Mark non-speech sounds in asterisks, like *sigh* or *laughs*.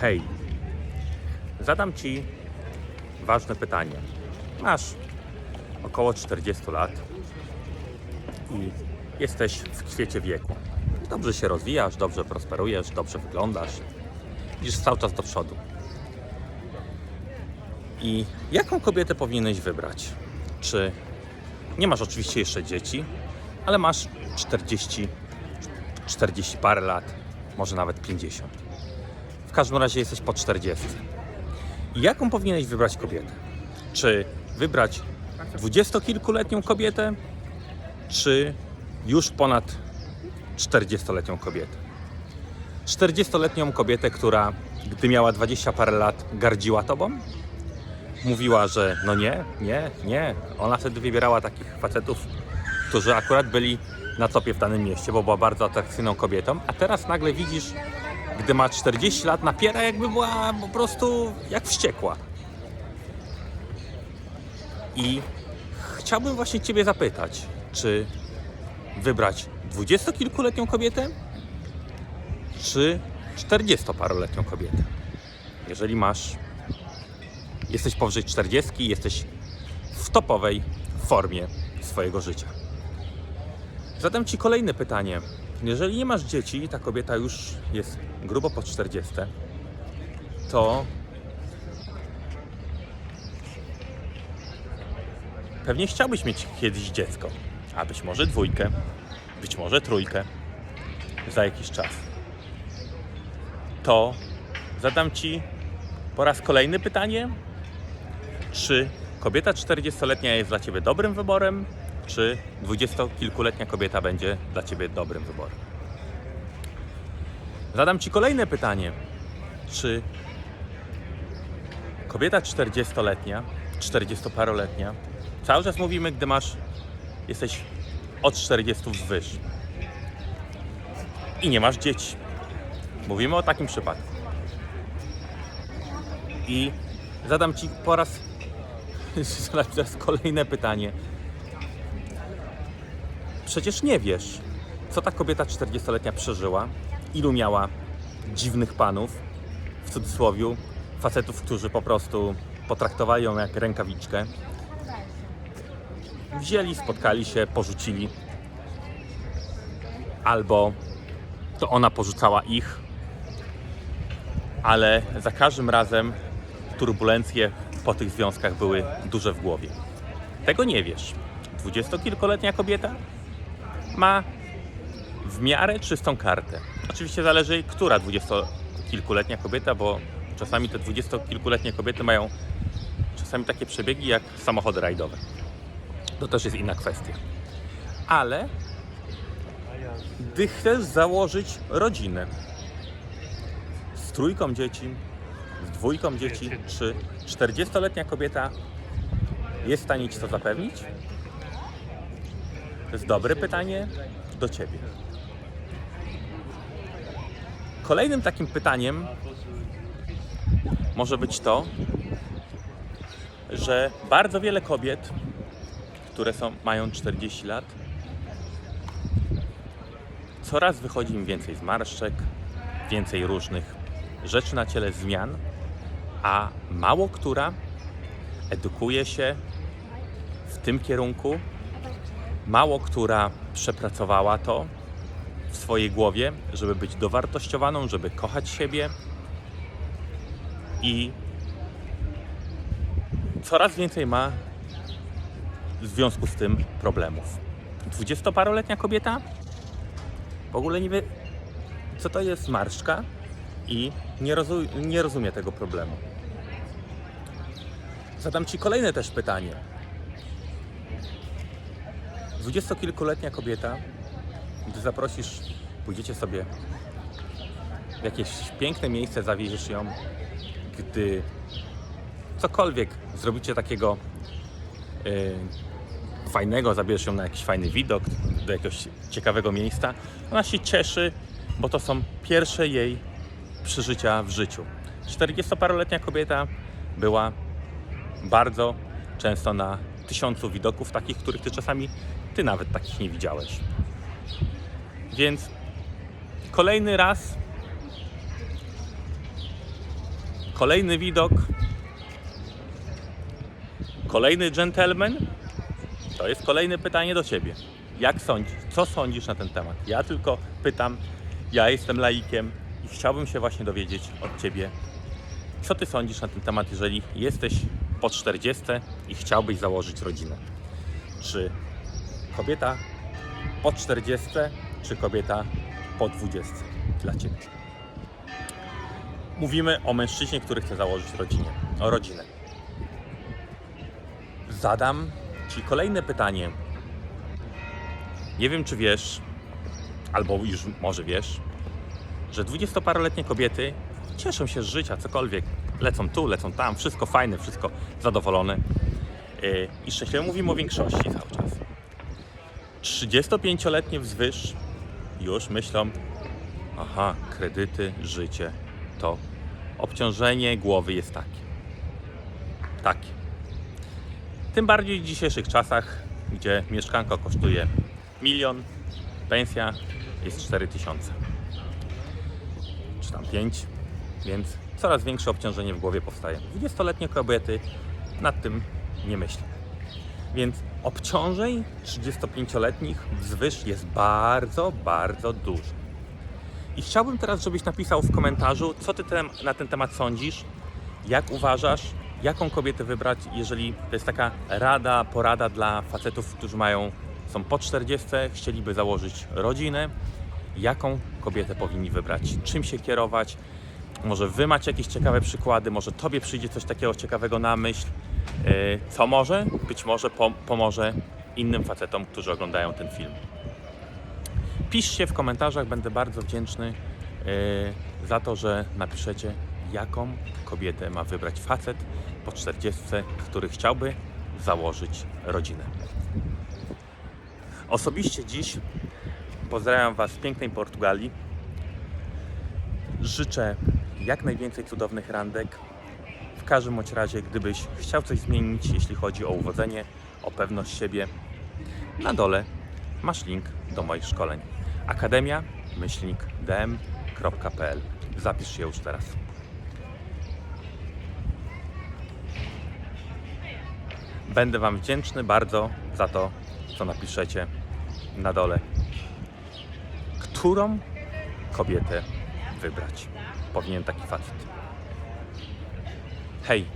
Hej, zadam Ci ważne pytanie. Masz około 40 lat i jesteś w kwiecie wieku. Dobrze się rozwijasz, dobrze prosperujesz, dobrze wyglądasz. Idziesz cały czas do przodu. I jaką kobietę powinieneś wybrać? Czy nie masz oczywiście jeszcze dzieci, ale masz 40, 40 parę lat, może nawet 50. W każdym razie jesteś po 40. I jaką powinieneś wybrać kobietę? Czy wybrać dwudziestokilkuletnią kobietę, czy już ponad 40-letnią kobietę? 40-letnią kobietę, która gdy miała 20 parę lat gardziła tobą? Mówiła, że no nie, nie, nie. Ona wtedy wybierała takich facetów, którzy akurat byli na topie w danym mieście, bo była bardzo atrakcyjną kobietą, a teraz nagle widzisz, gdy ma 40 lat, napiera jakby była po prostu jak wściekła. I chciałbym właśnie Ciebie zapytać, czy wybrać dwudziestokilkuletnią kobietę, czy 40-paroletnią kobietę? Jeżeli masz, jesteś powyżej 40, jesteś w topowej formie swojego życia. Zadam Ci kolejne pytanie. Jeżeli nie masz dzieci, ta kobieta już jest grubo po 40, to pewnie chciałbyś mieć kiedyś dziecko, a być może dwójkę, być może trójkę za jakiś czas. To zadam Ci po raz kolejny pytanie, czy kobieta 40-letnia jest dla Ciebie dobrym wyborem, czy dwudziestokilkuletnia kobieta będzie dla Ciebie dobrym wyborem. Zadam Ci kolejne pytanie. Czy kobieta 40-letnia, 40-paroletnia, cały czas mówimy, gdy masz, jesteś od 40 wzwyż i nie masz dzieci. Mówimy o takim przypadku. I zadam Ci po raz, *laughs* zadam teraz kolejne pytanie. Przecież nie wiesz, co ta kobieta 40-letnia przeżyła, ilu miała dziwnych panów, w cudzysłowie, facetów, którzy po prostu potraktowali ją jak rękawiczkę. Wzięli, spotkali się, porzucili. Albo to ona porzucała ich, ale za każdym razem turbulencje po tych związkach były duże w głowie. Tego nie wiesz. Dwudziestokilkoletnia kobieta ma w miarę czystą kartę. Oczywiście zależy, która dwudziestokilkuletnia kobieta, bo czasami te dwudziestokilkuletnie kobiety mają czasami takie przebiegi jak samochody rajdowe. To też jest inna kwestia. Ale gdy chcesz założyć rodzinę z trójką dzieci, z dwójką dzieci, czy 40-letnia kobieta jest w stanie Ci to zapewnić? To jest dobre pytanie do Ciebie. Kolejnym takim pytaniem może być to, że bardzo wiele kobiet, które są, mają 40 lat, coraz wychodzi im więcej zmarszczek, więcej różnych rzeczy na ciele, zmian, a mało która edukuje się w tym kierunku, mało która przepracowała to w swojej głowie, żeby być dowartościowaną, żeby kochać siebie i coraz więcej ma w związku z tym problemów. Dwudziestoparoletnia kobieta w ogóle nie wie, co to jest marszczka i nie, rozu- nie rozumie tego problemu. Zadam Ci kolejne też pytanie. Dwudziestokilkuletnia kobieta, gdy zaprosisz, pójdziecie sobie w jakieś piękne miejsce, zawieziesz ją, gdy cokolwiek zrobicie takiego yy, fajnego, zabierzesz ją na jakiś fajny widok, do jakiegoś ciekawego miejsca, ona się cieszy, bo to są pierwsze jej przeżycia w życiu. 40-paroletnia kobieta była bardzo często na tysiącu widoków, takich, których ty czasami ty nawet takich nie widziałeś. Więc kolejny raz kolejny widok, kolejny gentleman. To jest kolejne pytanie do Ciebie. Jak sądzisz? Co sądzisz na ten temat? Ja tylko pytam, ja jestem laikiem i chciałbym się właśnie dowiedzieć od Ciebie, co Ty sądzisz na ten temat, jeżeli jesteś po 40 i chciałbyś założyć rodzinę? Czy kobieta po 40, czy kobieta po 20 dla Ciebie? Mówimy o mężczyźnie, który chce założyć rodzinę. O rodzinę. Zadam Ci kolejne pytanie. Nie wiem, czy wiesz, albo już może wiesz, że dwudziestoparoletnie kobiety cieszą się z życia, cokolwiek. Lecą tu, lecą tam, wszystko fajne, wszystko zadowolone. Yy, I szczęśliwie mówimy o większości cały czas. 35-letnie wzwyż już myślą, aha, kredyty, życie, to obciążenie głowy jest takie. Takie. Tym bardziej w dzisiejszych czasach, gdzie mieszkanko kosztuje milion, pensja jest 4000 czy tam 5, więc coraz większe obciążenie w głowie powstaje. 20-letnie kobiety nad tym nie myślą. Więc obciążeń 35-letnich wzwyż jest bardzo, bardzo dużo. I chciałbym teraz, żebyś napisał w komentarzu, co ty tem- na ten temat sądzisz, jak uważasz, jaką kobietę wybrać, jeżeli to jest taka rada, porada dla facetów, którzy mają, są po 40, chcieliby założyć rodzinę, jaką kobietę powinni wybrać, czym się kierować. Może wy macie jakieś ciekawe przykłady, może tobie przyjdzie coś takiego ciekawego na myśl, yy, co może, być może pom- pomoże innym facetom, którzy oglądają ten film. Piszcie w komentarzach, będę bardzo wdzięczny yy, za to, że napiszecie, jaką kobietę ma wybrać facet po 40, który chciałby założyć rodzinę. Osobiście dziś pozdrawiam Was z pięknej Portugalii. Życzę jak najwięcej cudownych randek. W każdym bądź razie, gdybyś chciał coś zmienić, jeśli chodzi o uwodzenie, o pewność siebie, na dole masz link do moich szkoleń. Akademia myślnik dm.pl. Zapisz się już teraz. Będę Wam wdzięczny bardzo za to, co napiszecie na dole. Którą kobietę wybrać? Powinien taki facet. Hej,